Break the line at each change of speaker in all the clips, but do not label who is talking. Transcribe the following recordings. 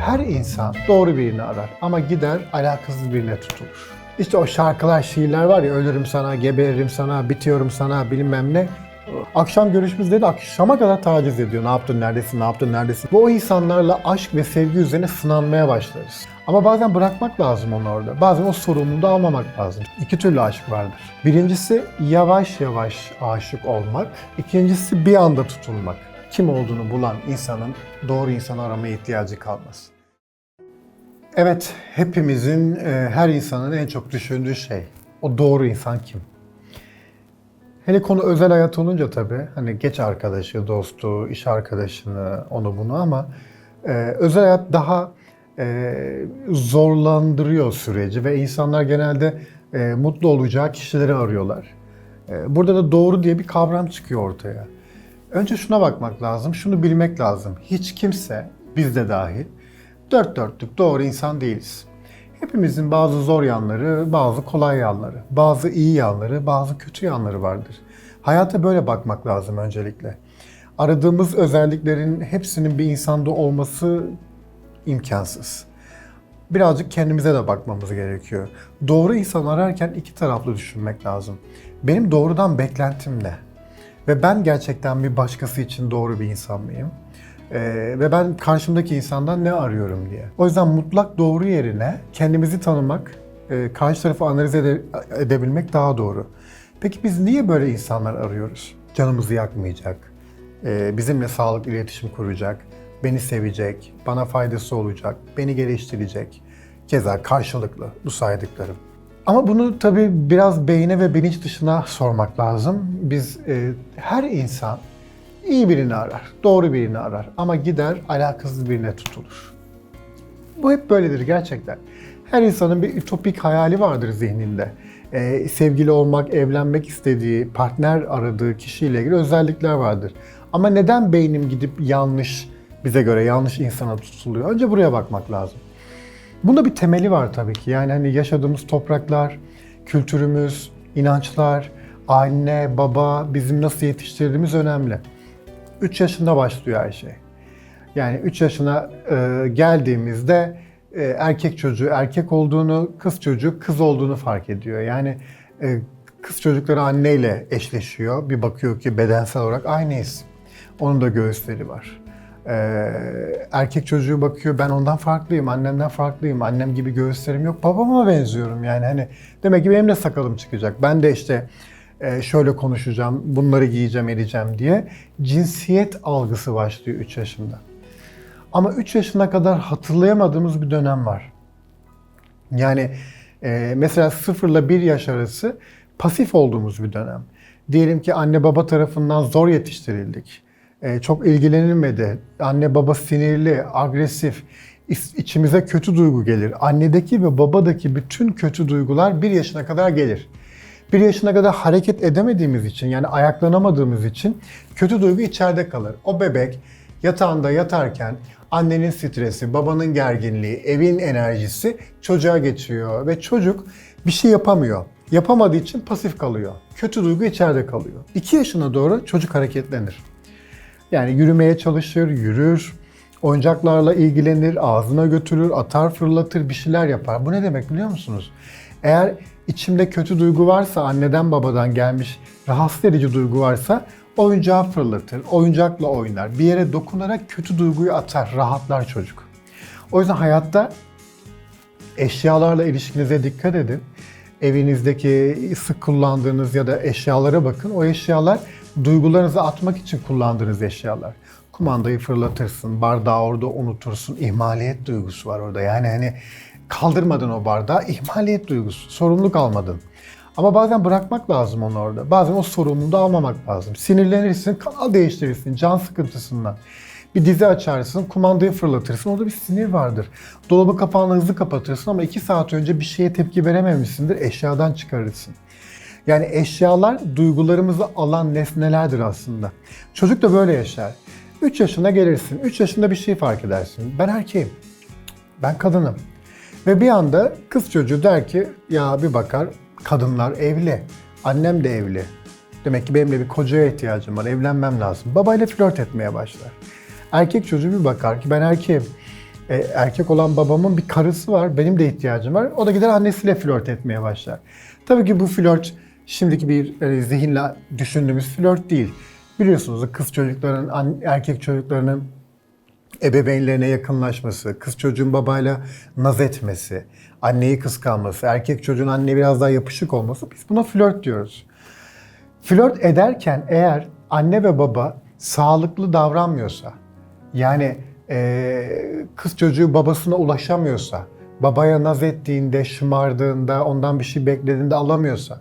Her insan doğru birini arar ama gider alakasız birine tutulur. İşte o şarkılar, şiirler var ya ölürüm sana, geberirim sana, bitiyorum sana bilmem ne. Akşam görüşümüzde de akşama kadar taciz ediyor. Ne yaptın, neredesin, ne yaptın, neredesin? Bu o insanlarla aşk ve sevgi üzerine sınanmaya başlarız. Ama bazen bırakmak lazım onu orada. Bazen o sorumluluğu da almamak lazım. İki türlü aşk vardır. Birincisi yavaş yavaş aşık olmak. İkincisi bir anda tutulmak. Kim olduğunu bulan insanın doğru insanı aramaya ihtiyacı kalmaz. Evet, hepimizin, e, her insanın en çok düşündüğü şey. O doğru insan kim? Hele konu özel hayat olunca tabii, hani geç arkadaşı, dostu, iş arkadaşını, onu bunu ama e, özel hayat daha e, zorlandırıyor süreci ve insanlar genelde mutlu olacağı kişileri arıyorlar. Burada da doğru diye bir kavram çıkıyor ortaya. Önce şuna bakmak lazım, şunu bilmek lazım. Hiç kimse, biz de dahil, dört dörtlük doğru insan değiliz. Hepimizin bazı zor yanları, bazı kolay yanları, bazı iyi yanları, bazı kötü yanları vardır. Hayata böyle bakmak lazım öncelikle. Aradığımız özelliklerin hepsinin bir insanda olması imkansız. Birazcık kendimize de bakmamız gerekiyor. Doğru insan ararken iki taraflı düşünmek lazım. Benim doğrudan beklentim ne? Ve ben gerçekten bir başkası için doğru bir insan mıyım? Ee, ve ben karşımdaki insandan ne arıyorum diye. O yüzden mutlak doğru yerine kendimizi tanımak, e, karşı tarafı analiz ede- edebilmek daha doğru. Peki biz niye böyle insanlar arıyoruz? Canımızı yakmayacak, e, bizimle sağlıklı iletişim kuracak, beni sevecek, bana faydası olacak, beni geliştirecek. Keza karşılıklı bu saydıklarım. Ama bunu tabii biraz beyine ve bilinç dışına sormak lazım. Biz e, her insan iyi birini arar, doğru birini arar ama gider alakasız birine tutulur. Bu hep böyledir gerçekten. Her insanın bir ütopik hayali vardır zihninde. Ee, sevgili olmak, evlenmek istediği, partner aradığı kişiyle ilgili özellikler vardır. Ama neden beynim gidip yanlış, bize göre yanlış insana tutuluyor? Önce buraya bakmak lazım. Bunda bir temeli var tabii ki. Yani hani yaşadığımız topraklar, kültürümüz, inançlar, anne, baba, bizim nasıl yetiştirdiğimiz önemli. 3 yaşında başlıyor her şey. Yani 3 yaşına e, geldiğimizde e, erkek çocuğu erkek olduğunu, kız çocuğu kız olduğunu fark ediyor. Yani e, kız çocukları anneyle eşleşiyor. Bir bakıyor ki bedensel olarak aynıyız. Onun da göğüsleri var. E, erkek çocuğu bakıyor ben ondan farklıyım, annemden farklıyım. Annem gibi göğüslerim yok. Babama benziyorum yani hani demek ki benim de sakalım çıkacak. Ben de işte şöyle konuşacağım, bunları giyeceğim, edeceğim diye cinsiyet algısı başlıyor 3 yaşında. Ama 3 yaşına kadar hatırlayamadığımız bir dönem var. Yani e, mesela 0 ile 1 yaş arası pasif olduğumuz bir dönem. Diyelim ki anne baba tarafından zor yetiştirildik. E, çok ilgilenilmedi. Anne baba sinirli, agresif. İç- içimize kötü duygu gelir. Annedeki ve babadaki bütün kötü duygular 1 yaşına kadar gelir. 1 yaşına kadar hareket edemediğimiz için yani ayaklanamadığımız için kötü duygu içeride kalır. O bebek yatağında yatarken annenin stresi, babanın gerginliği, evin enerjisi çocuğa geçiyor ve çocuk bir şey yapamıyor. Yapamadığı için pasif kalıyor. Kötü duygu içeride kalıyor. 2 yaşına doğru çocuk hareketlenir. Yani yürümeye çalışır, yürür, oyuncaklarla ilgilenir, ağzına götürür, atar, fırlatır, bir şeyler yapar. Bu ne demek biliyor musunuz? Eğer içimde kötü duygu varsa, anneden babadan gelmiş rahatsız edici duygu varsa oyuncağı fırlatır, oyuncakla oynar. Bir yere dokunarak kötü duyguyu atar, rahatlar çocuk. O yüzden hayatta eşyalarla ilişkinize dikkat edin. Evinizdeki sık kullandığınız ya da eşyalara bakın. O eşyalar duygularınızı atmak için kullandığınız eşyalar. Kumandayı fırlatırsın, bardağı orada unutursun. İhmaliyet duygusu var orada. Yani hani kaldırmadın o bardağı, ihmaliyet duygusu. Sorumluluk almadın. Ama bazen bırakmak lazım onu orada. Bazen o sorumluluğu almamak lazım. Sinirlenirsin, kanal değiştirirsin can sıkıntısından. Bir dizi açarsın, kumandayı fırlatırsın. Orada bir sinir vardır. Dolabı kapağını hızlı kapatırsın ama iki saat önce bir şeye tepki verememişsindir. Eşyadan çıkarırsın. Yani eşyalar duygularımızı alan nesnelerdir aslında. Çocuk da böyle yaşar. 3 yaşına gelirsin. 3 yaşında bir şey fark edersin. Ben erkeğim. Ben kadınım. Ve bir anda kız çocuğu der ki ya bir bakar kadınlar evli. Annem de evli. Demek ki benim de bir kocaya ihtiyacım var. Evlenmem lazım. Babayla flört etmeye başlar. Erkek çocuğu bir bakar ki ben erkeğim. E, erkek olan babamın bir karısı var. Benim de ihtiyacım var. O da gider annesiyle flört etmeye başlar. Tabii ki bu flört şimdiki bir e, zihinle düşündüğümüz flört değil. Biliyorsunuz kız çocukların, erkek çocuklarının ebeveynlerine yakınlaşması, kız çocuğun babayla naz etmesi, anneyi kıskanması, erkek çocuğun anneye biraz daha yapışık olması biz buna flört diyoruz. Flört ederken eğer anne ve baba sağlıklı davranmıyorsa, yani eee, kız çocuğu babasına ulaşamıyorsa, babaya naz ettiğinde, şımardığında, ondan bir şey beklediğinde alamıyorsa,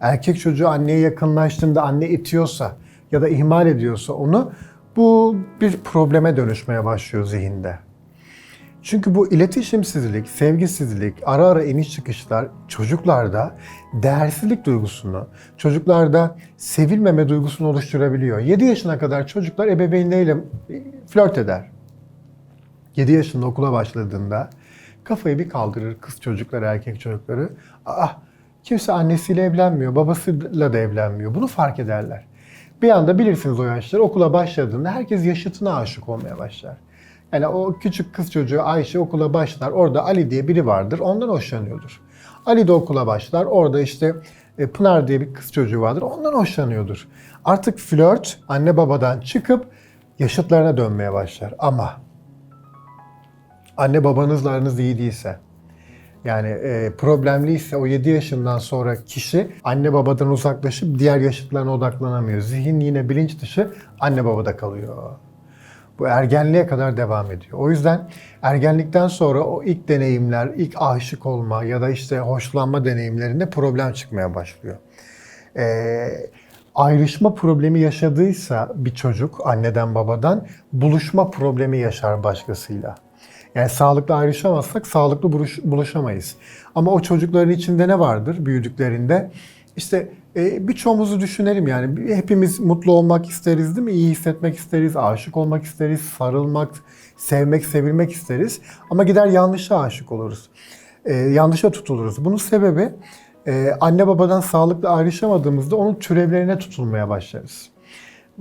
erkek çocuğu anneye yakınlaştığında anne itiyorsa ya da ihmal ediyorsa onu, bu bir probleme dönüşmeye başlıyor zihinde. Çünkü bu iletişimsizlik, sevgisizlik, ara ara iniş çıkışlar çocuklarda değersizlik duygusunu, çocuklarda sevilmeme duygusunu oluşturabiliyor. 7 yaşına kadar çocuklar ebeveynleriyle flört eder. 7 yaşında okula başladığında kafayı bir kaldırır kız çocukları, erkek çocukları. Aa, kimse annesiyle evlenmiyor, babasıyla da evlenmiyor. Bunu fark ederler. Bir anda bilirsiniz o yaşları okula başladığında herkes yaşıtına aşık olmaya başlar. Yani o küçük kız çocuğu Ayşe okula başlar. Orada Ali diye biri vardır. Ondan hoşlanıyordur. Ali de okula başlar. Orada işte e, Pınar diye bir kız çocuğu vardır. Ondan hoşlanıyordur. Artık flört anne babadan çıkıp yaşıtlarına dönmeye başlar. Ama anne babanızla aranız iyi değilse, yani e, problemliyse o 7 yaşından sonra kişi anne babadan uzaklaşıp diğer yaşıtlarına odaklanamıyor. Zihin yine bilinç dışı anne babada kalıyor. Bu ergenliğe kadar devam ediyor. O yüzden ergenlikten sonra o ilk deneyimler, ilk aşık olma ya da işte hoşlanma deneyimlerinde problem çıkmaya başlıyor. Ee, ayrışma problemi yaşadıysa bir çocuk anneden babadan buluşma problemi yaşar başkasıyla. Yani sağlıklı ayrışamazsak sağlıklı buluş- buluşamayız. Ama o çocukların içinde ne vardır büyüdüklerinde? İşte e, birçoğumuzu düşünelim yani hepimiz mutlu olmak isteriz değil mi? İyi hissetmek isteriz, aşık olmak isteriz, sarılmak, sevmek, sevilmek isteriz. Ama gider yanlışa aşık oluruz. E, yanlışa tutuluruz. Bunun sebebi e, anne babadan sağlıklı ayrışamadığımızda onun türevlerine tutulmaya başlarız.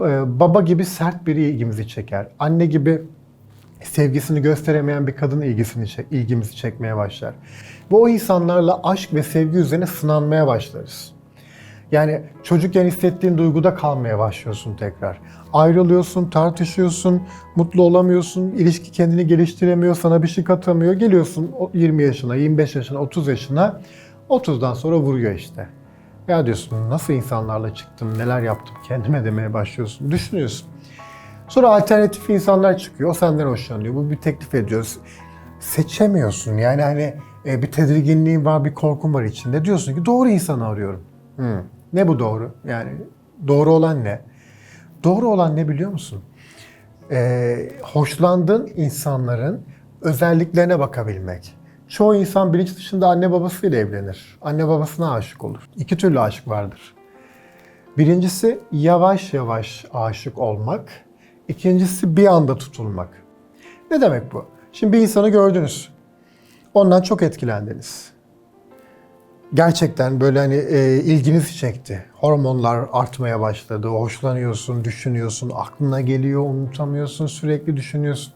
E, baba gibi sert biri ilgimizi çeker. Anne gibi sevgisini gösteremeyen bir kadın ilgisini ilgimizi çekmeye başlar. Ve o insanlarla aşk ve sevgi üzerine sınanmaya başlarız. Yani çocukken hissettiğin duyguda kalmaya başlıyorsun tekrar. Ayrılıyorsun, tartışıyorsun, mutlu olamıyorsun, ilişki kendini geliştiremiyor, sana bir şey katamıyor. Geliyorsun o 20 yaşına, 25 yaşına, 30 yaşına. 30'dan sonra vuruyor işte. Ya diyorsun nasıl insanlarla çıktım, neler yaptım kendime demeye başlıyorsun. Düşünüyorsun. Sonra alternatif insanlar çıkıyor. O senden hoşlanıyor. Bu bir teklif ediyor. Seçemiyorsun. Yani hani e, bir tedirginliğin var, bir korkun var içinde. Diyorsun ki doğru insanı arıyorum. Hı. Ne bu doğru? Yani doğru olan ne? Doğru olan ne biliyor musun? Ee, hoşlandığın insanların özelliklerine bakabilmek. Çoğu insan bilinç dışında anne babasıyla evlenir. Anne babasına aşık olur. İki türlü aşık vardır. Birincisi yavaş yavaş aşık olmak. İkincisi bir anda tutulmak. Ne demek bu? Şimdi bir insanı gördünüz. Ondan çok etkilendiniz. Gerçekten böyle hani e, ilginizi çekti. Hormonlar artmaya başladı. Hoşlanıyorsun, düşünüyorsun, aklına geliyor, unutamıyorsun, sürekli düşünüyorsun.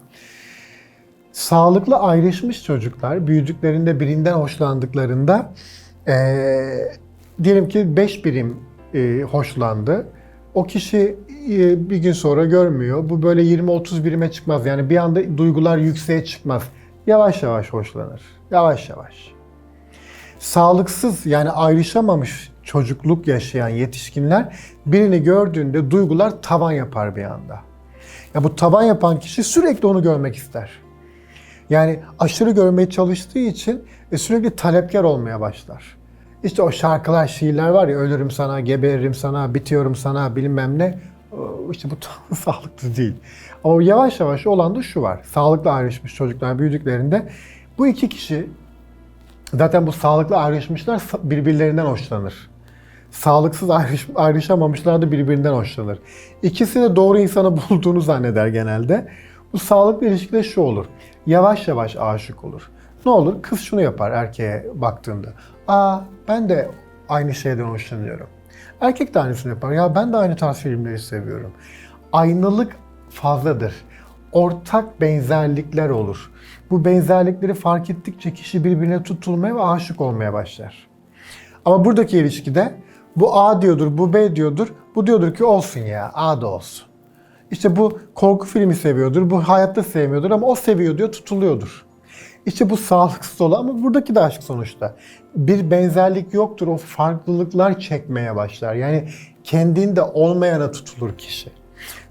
Sağlıklı ayrışmış çocuklar büyüdüklerinde birinden hoşlandıklarında e, diyelim ki 5 birim e, hoşlandı. O kişi bir gün sonra görmüyor. Bu böyle 20-30 birime çıkmaz. Yani bir anda duygular yükseğe çıkmaz. Yavaş yavaş hoşlanır. Yavaş yavaş. Sağlıksız yani ayrışamamış çocukluk yaşayan yetişkinler birini gördüğünde duygular tavan yapar bir anda. Ya bu tavan yapan kişi sürekli onu görmek ister. Yani aşırı görmeye çalıştığı için e, sürekli talepkar olmaya başlar. İşte o şarkılar, şiirler var ya ölürüm sana, geberirim sana, bitiyorum sana bilmem ne. İşte bu tam sağlıklı değil. Ama yavaş yavaş olan da şu var. Sağlıklı ayrışmış çocuklar büyüdüklerinde bu iki kişi zaten bu sağlıklı ayrışmışlar birbirlerinden hoşlanır. Sağlıksız ayrış, ayrışamamışlar da birbirinden hoşlanır. İkisi de doğru insanı bulduğunu zanneder genelde. Bu sağlıklı ilişkide şu olur. Yavaş yavaş aşık olur. Ne olur? Kız şunu yapar erkeğe baktığında. Aa ben de aynı şeyden hoşlanıyorum. Erkek de aynısını yapar. Ya ben de aynı tarz filmleri seviyorum. Aynılık fazladır. Ortak benzerlikler olur. Bu benzerlikleri fark ettikçe kişi birbirine tutulmaya ve aşık olmaya başlar. Ama buradaki ilişkide bu A diyordur, bu B diyordur. Bu diyordur ki olsun ya, A da olsun. İşte bu korku filmi seviyordur, bu hayatta sevmiyordur ama o seviyor diyor, tutuluyordur. İşte bu sağlıksız olan ama buradaki de aşk sonuçta. Bir benzerlik yoktur, o farklılıklar çekmeye başlar. Yani kendinde olmayana tutulur kişi.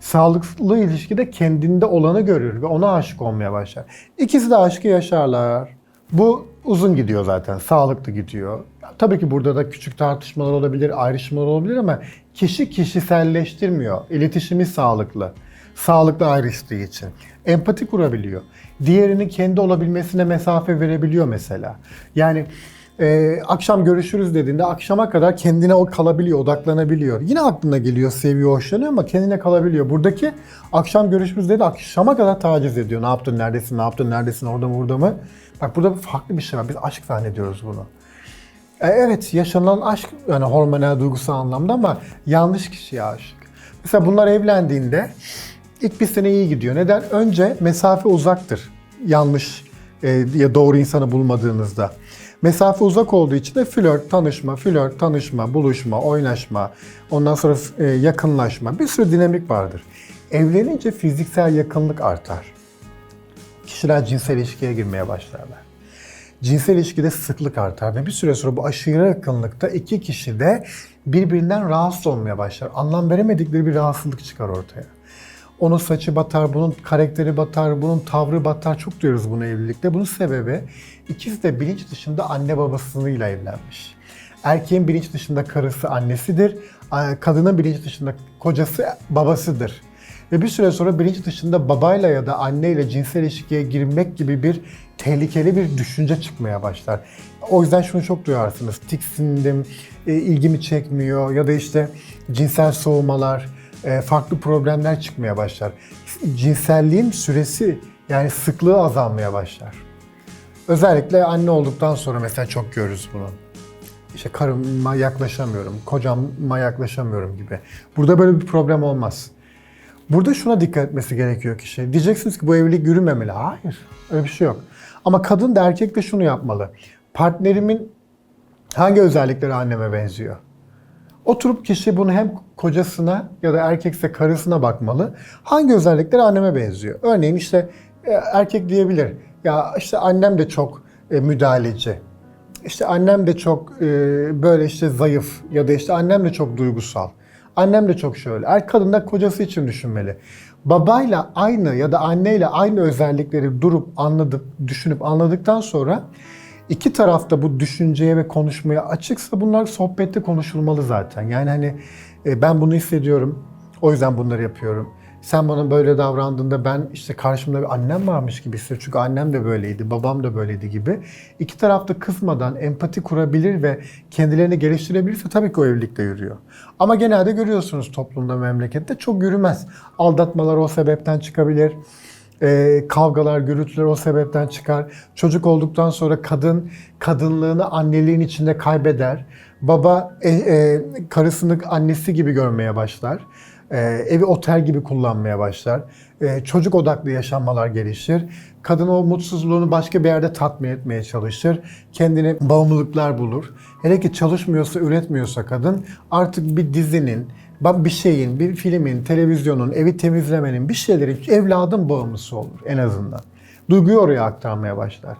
Sağlıklı ilişkide kendinde olanı görür ve ona aşık olmaya başlar. İkisi de aşkı yaşarlar. Bu uzun gidiyor zaten, sağlıklı gidiyor. Tabii ki burada da küçük tartışmalar olabilir, ayrışmalar olabilir ama kişi kişiselleştirmiyor. İletişimi sağlıklı. Sağlıklı ayrıştığı için. Empati kurabiliyor. Diğerinin kendi olabilmesine mesafe verebiliyor mesela. Yani e, akşam görüşürüz dediğinde akşama kadar kendine o kalabiliyor, odaklanabiliyor. Yine aklına geliyor, seviyor, hoşlanıyor ama kendine kalabiliyor. Buradaki akşam görüşürüz dedi akşama kadar taciz ediyor. Ne yaptın, neredesin, ne yaptın, neredesin, orada mı, burada mı? Bak burada farklı bir şey var. Biz aşk zannediyoruz bunu. E, Evet yaşanılan aşk yani hormonal duygusal anlamda ama yanlış kişiye aşık. Mesela bunlar evlendiğinde ilk bir sene iyi gidiyor. Neden? Önce mesafe uzaktır. Yanlış e, ya doğru insanı bulmadığınızda. Mesafe uzak olduğu için de flört, tanışma, flört, tanışma, buluşma, oynaşma, ondan sonra e, yakınlaşma bir sürü dinamik vardır. Evlenince fiziksel yakınlık artar. Kişiler cinsel ilişkiye girmeye başlarlar cinsel ilişkide sıklık artar ve bir süre sonra bu aşırı yakınlıkta iki kişi de birbirinden rahatsız olmaya başlar. Anlam veremedikleri bir rahatsızlık çıkar ortaya. Onun saçı batar, bunun karakteri batar, bunun tavrı batar. Çok diyoruz bunu evlilikte. Bunun sebebi ikisi de bilinç dışında anne babasıyla evlenmiş. Erkeğin bilinç dışında karısı annesidir. Kadının bilinç dışında kocası babasıdır. Ve bir süre sonra bilinç dışında babayla ya da anneyle cinsel ilişkiye girmek gibi bir tehlikeli bir düşünce çıkmaya başlar. O yüzden şunu çok duyarsınız. Tiksindim, e, ilgimi çekmiyor ya da işte cinsel soğumalar, farklı problemler çıkmaya başlar. Cinselliğin süresi yani sıklığı azalmaya başlar. Özellikle anne olduktan sonra mesela çok görürüz bunu. İşte karıma yaklaşamıyorum, kocama yaklaşamıyorum gibi. Burada böyle bir problem olmaz. Burada şuna dikkat etmesi gerekiyor kişi. Diyeceksiniz ki bu evlilik yürümemeli. Hayır, öyle bir şey yok. Ama kadın da erkek de şunu yapmalı. Partnerimin hangi özellikleri anneme benziyor? Oturup kişi bunu hem kocasına ya da erkekse karısına bakmalı. Hangi özellikleri anneme benziyor? Örneğin işte e, erkek diyebilir. Ya işte annem de çok e, müdahaleci. İşte annem de çok e, böyle işte zayıf ya da işte annem de çok duygusal. Annem de çok şöyle. Er kadın da kocası için düşünmeli. Babayla aynı ya da anneyle aynı özellikleri durup anladık, düşünüp anladıktan sonra iki tarafta bu düşünceye ve konuşmaya açıksa bunlar sohbette konuşulmalı zaten. Yani hani e, ben bunu hissediyorum. O yüzden bunları yapıyorum. Sen bana böyle davrandığında ben işte karşımda bir annem varmış gibi hissediyorum. Çünkü annem de böyleydi, babam da böyleydi gibi. İki tarafta kızmadan empati kurabilir ve kendilerini geliştirebilirse tabii ki o evlilikte yürüyor. Ama genelde görüyorsunuz toplumda, memlekette çok yürümez. Aldatmalar o sebepten çıkabilir. Ee, kavgalar, gürültüler o sebepten çıkar. Çocuk olduktan sonra kadın kadınlığını anneliğin içinde kaybeder. Baba e, e, karısını annesi gibi görmeye başlar. Ee, evi otel gibi kullanmaya başlar. Ee, çocuk odaklı yaşanmalar gelişir. Kadın o mutsuzluğunu başka bir yerde tatmin etmeye çalışır. Kendine bağımlılıklar bulur. Hele ki çalışmıyorsa, üretmiyorsa kadın artık bir dizinin, bir şeyin, bir filmin, televizyonun, evi temizlemenin, bir şeylerin evladın bağımlısı olur en azından. Duyguyu oraya aktarmaya başlar.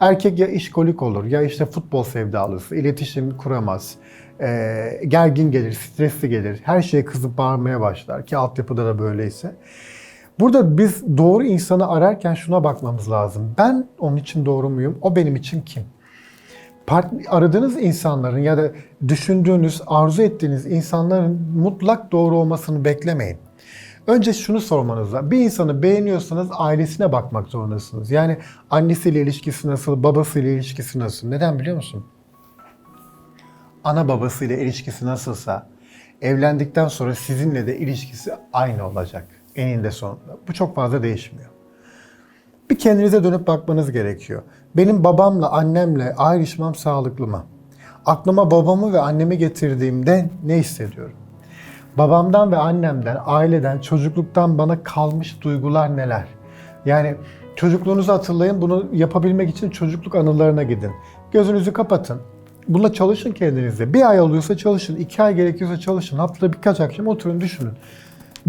Erkek ya işkolik olur ya işte futbol sevdalısı, iletişim kuramaz, e, gergin gelir, stresli gelir, her şeye kızıp bağırmaya başlar ki altyapıda da böyleyse. Burada biz doğru insanı ararken şuna bakmamız lazım. Ben onun için doğru muyum? O benim için kim? Part, aradığınız insanların ya da düşündüğünüz, arzu ettiğiniz insanların mutlak doğru olmasını beklemeyin. Önce şunu sormanız lazım. Bir insanı beğeniyorsanız ailesine bakmak zorundasınız. Yani annesiyle ilişkisi nasıl, babasıyla ilişkisi nasıl? Neden biliyor musun? Ana babasıyla ilişkisi nasılsa evlendikten sonra sizinle de ilişkisi aynı olacak. Eninde sonunda. Bu çok fazla değişmiyor. Bir kendinize dönüp bakmanız gerekiyor. Benim babamla, annemle ayrışmam sağlıklı mı? Aklıma babamı ve annemi getirdiğimde ne hissediyorum? Babamdan ve annemden, aileden, çocukluktan bana kalmış duygular neler? Yani Çocukluğunuzu hatırlayın. Bunu yapabilmek için çocukluk anılarına gidin. Gözünüzü kapatın. Bununla çalışın kendinizle. Bir ay oluyorsa çalışın. iki ay gerekiyorsa çalışın. Haftada birkaç akşam oturun düşünün.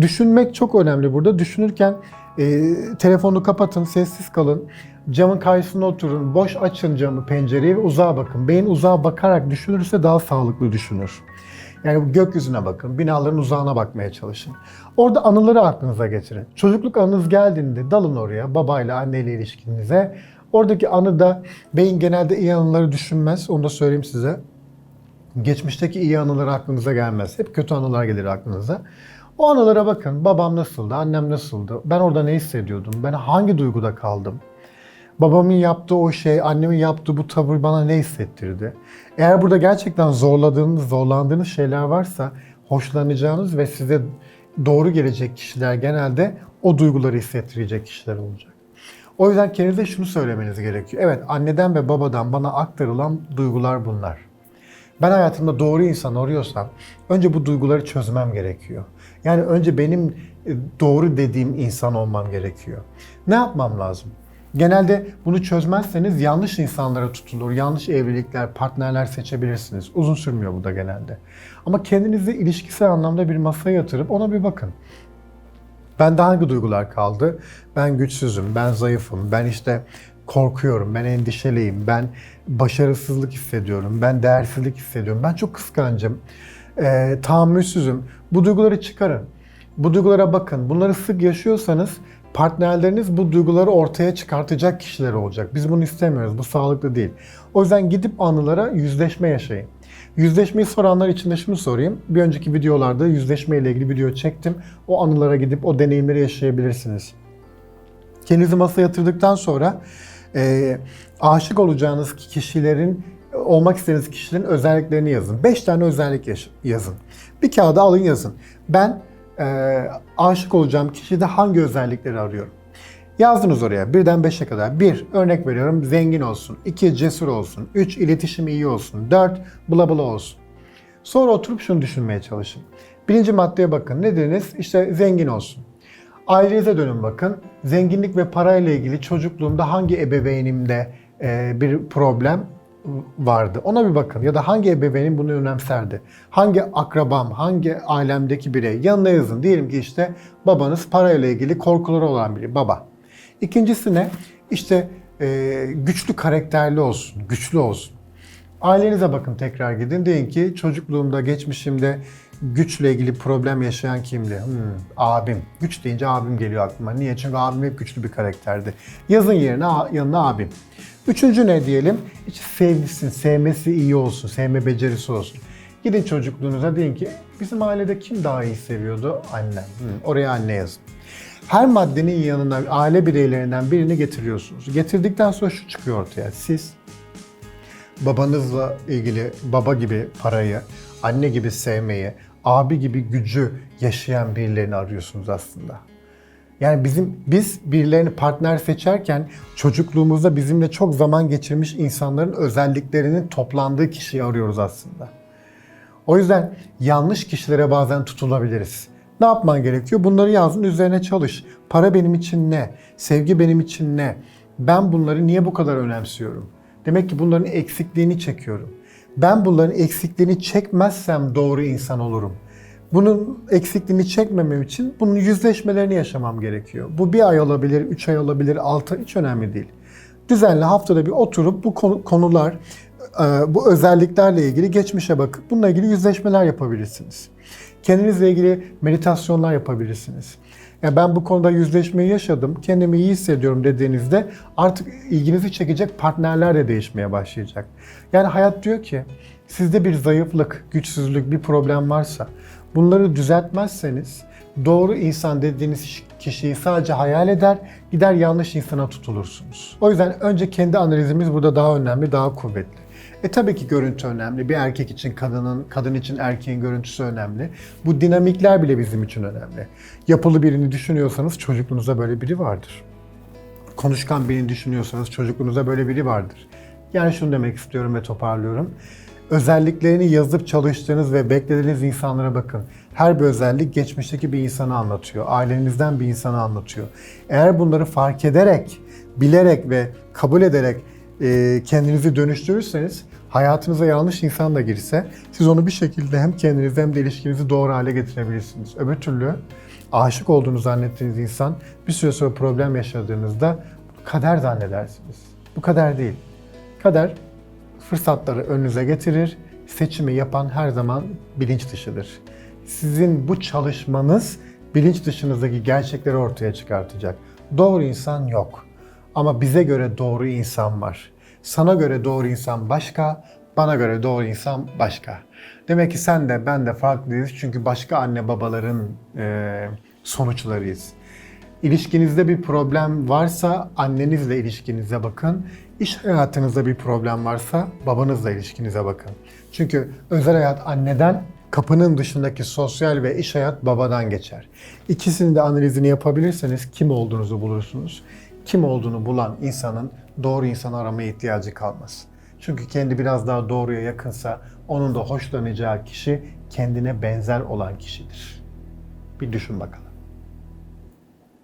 Düşünmek çok önemli burada. Düşünürken e, telefonu kapatın, sessiz kalın. Camın karşısına oturun, boş açın camı, pencereyi ve uzağa bakın. Beyin uzağa bakarak düşünürse daha sağlıklı düşünür. Yani gökyüzüne bakın, binaların uzağına bakmaya çalışın. Orada anıları aklınıza getirin. Çocukluk anınız geldiğinde dalın oraya, babayla, anneyle ilişkinize. Oradaki anıda beyin genelde iyi anıları düşünmez, onu da söyleyeyim size. Geçmişteki iyi anılar aklınıza gelmez. Hep kötü anılar gelir aklınıza. O anılara bakın. Babam nasıldı, annem nasıldı, ben orada ne hissediyordum, ben hangi duyguda kaldım. Babamın yaptığı o şey, annemin yaptığı bu tavır bana ne hissettirdi? Eğer burada gerçekten zorladığınız, zorlandığınız şeyler varsa hoşlanacağınız ve size doğru gelecek kişiler genelde o duyguları hissettirecek kişiler olacak. O yüzden kendinize şunu söylemeniz gerekiyor. Evet anneden ve babadan bana aktarılan duygular bunlar. Ben hayatımda doğru insan arıyorsam önce bu duyguları çözmem gerekiyor. Yani önce benim e, doğru dediğim insan olmam gerekiyor. Ne yapmam lazım? Genelde bunu çözmezseniz yanlış insanlara tutulur, yanlış evlilikler, partnerler seçebilirsiniz. Uzun sürmüyor bu da genelde. Ama kendinizi ilişkisel anlamda bir masaya yatırıp ona bir bakın. Bende hangi duygular kaldı? Ben güçsüzüm, ben zayıfım, ben işte korkuyorum, ben endişeliyim, ben başarısızlık hissediyorum, ben değersizlik hissediyorum, ben çok kıskancım, e, tahammülsüzüm. Bu duyguları çıkarın. Bu duygulara bakın. Bunları sık yaşıyorsanız partnerleriniz bu duyguları ortaya çıkartacak kişiler olacak. Biz bunu istemiyoruz. Bu sağlıklı değil. O yüzden gidip anılara yüzleşme yaşayın. Yüzleşmeyi soranlar için de şunu sorayım. Bir önceki videolarda yüzleşme ile ilgili video çektim. O anılara gidip o deneyimleri yaşayabilirsiniz. Kendinizi masaya yatırdıktan sonra e, aşık olacağınız kişilerin, olmak istediğiniz kişilerin özelliklerini yazın. 5 tane özellik yazın. Bir kağıda alın yazın. Ben e, aşık olacağım kişide hangi özellikleri arıyorum? Yazdınız oraya birden 5'e kadar. 1. Örnek veriyorum zengin olsun. 2. Cesur olsun. 3. iletişim iyi olsun. 4. Bla bla olsun. Sonra oturup şunu düşünmeye çalışın. Birinci maddeye bakın. Ne dediniz? İşte zengin olsun. Ailenize dönün bakın. Zenginlik ve parayla ilgili çocukluğumda hangi ebeveynimde e, bir problem vardı. Ona bir bakın. Ya da hangi ebeveynim bunu önemserdi? Hangi akrabam, hangi ailemdeki birey? Yanına yazın. Diyelim ki işte babanız parayla ilgili korkuları olan biri. Baba. İkincisi ne? İşte e, güçlü karakterli olsun, güçlü olsun. Ailenize bakın tekrar gidin. Deyin ki çocukluğumda, geçmişimde güçle ilgili problem yaşayan kimdi? Hmm, abim. Güç deyince abim geliyor aklıma. Niye? Çünkü abim hep güçlü bir karakterdi. Yazın yerine yanına abim. Üçüncü ne diyelim? İşte sevgisin, sevmesi iyi olsun, sevme becerisi olsun. Gidin çocukluğunuza deyin ki bizim ailede kim daha iyi seviyordu? Annem. Hmm, oraya anne yazın. Her maddenin yanına aile bireylerinden birini getiriyorsunuz. Getirdikten sonra şu çıkıyor ortaya. Siz babanızla ilgili baba gibi parayı, anne gibi sevmeyi, abi gibi gücü yaşayan birilerini arıyorsunuz aslında. Yani bizim biz birilerini partner seçerken çocukluğumuzda bizimle çok zaman geçirmiş insanların özelliklerinin toplandığı kişiyi arıyoruz aslında. O yüzden yanlış kişilere bazen tutulabiliriz. Ne yapman gerekiyor? Bunları yazın üzerine çalış. Para benim için ne? Sevgi benim için ne? Ben bunları niye bu kadar önemsiyorum? Demek ki bunların eksikliğini çekiyorum. Ben bunların eksikliğini çekmezsem doğru insan olurum. Bunun eksikliğini çekmemem için bunun yüzleşmelerini yaşamam gerekiyor. Bu bir ay olabilir, üç ay olabilir, altı hiç önemli değil. Düzenli haftada bir oturup bu konu- konular, e, bu özelliklerle ilgili geçmişe bakıp bununla ilgili yüzleşmeler yapabilirsiniz. Kendinizle ilgili meditasyonlar yapabilirsiniz. Ya ben bu konuda yüzleşmeyi yaşadım, kendimi iyi hissediyorum dediğinizde artık ilginizi çekecek partnerler de değişmeye başlayacak. Yani hayat diyor ki sizde bir zayıflık, güçsüzlük, bir problem varsa bunları düzeltmezseniz doğru insan dediğiniz kişiyi sadece hayal eder, gider yanlış insana tutulursunuz. O yüzden önce kendi analizimiz burada daha önemli, daha kuvvetli. E tabii ki görüntü önemli. Bir erkek için kadının, kadın için erkeğin görüntüsü önemli. Bu dinamikler bile bizim için önemli. Yapılı birini düşünüyorsanız çocukluğunuzda böyle biri vardır. Konuşkan birini düşünüyorsanız çocukluğunuzda böyle biri vardır. Yani şunu demek istiyorum ve toparlıyorum. Özelliklerini yazıp çalıştığınız ve beklediğiniz insanlara bakın. Her bir özellik geçmişteki bir insanı anlatıyor. Ailenizden bir insanı anlatıyor. Eğer bunları fark ederek bilerek ve kabul ederek e, kendinizi dönüştürürseniz hayatınıza yanlış insan da girse siz onu bir şekilde hem kendinizi hem de ilişkinizi doğru hale getirebilirsiniz. Öbür türlü aşık olduğunu zannettiğiniz insan bir süre sonra problem yaşadığınızda kader zannedersiniz. Bu kader değil. Kader fırsatları önünüze getirir. Seçimi yapan her zaman bilinç dışıdır. Sizin bu çalışmanız bilinç dışınızdaki gerçekleri ortaya çıkartacak. Doğru insan yok. Ama bize göre doğru insan var. Sana göre doğru insan başka, bana göre doğru insan başka. Demek ki sen de ben de farklıyız çünkü başka anne babaların eee, sonuçlarıyız. İlişkinizde bir problem varsa annenizle ilişkinize bakın. İş hayatınızda bir problem varsa babanızla ilişkinize bakın. Çünkü özel hayat anneden, kapının dışındaki sosyal ve iş hayat babadan geçer. İkisinin de analizini yapabilirseniz kim olduğunuzu bulursunuz. Kim olduğunu bulan insanın doğru insan aramaya ihtiyacı kalmaz. Çünkü kendi biraz daha doğruya yakınsa onun da hoşlanacağı kişi kendine benzer olan kişidir. Bir düşün bakalım.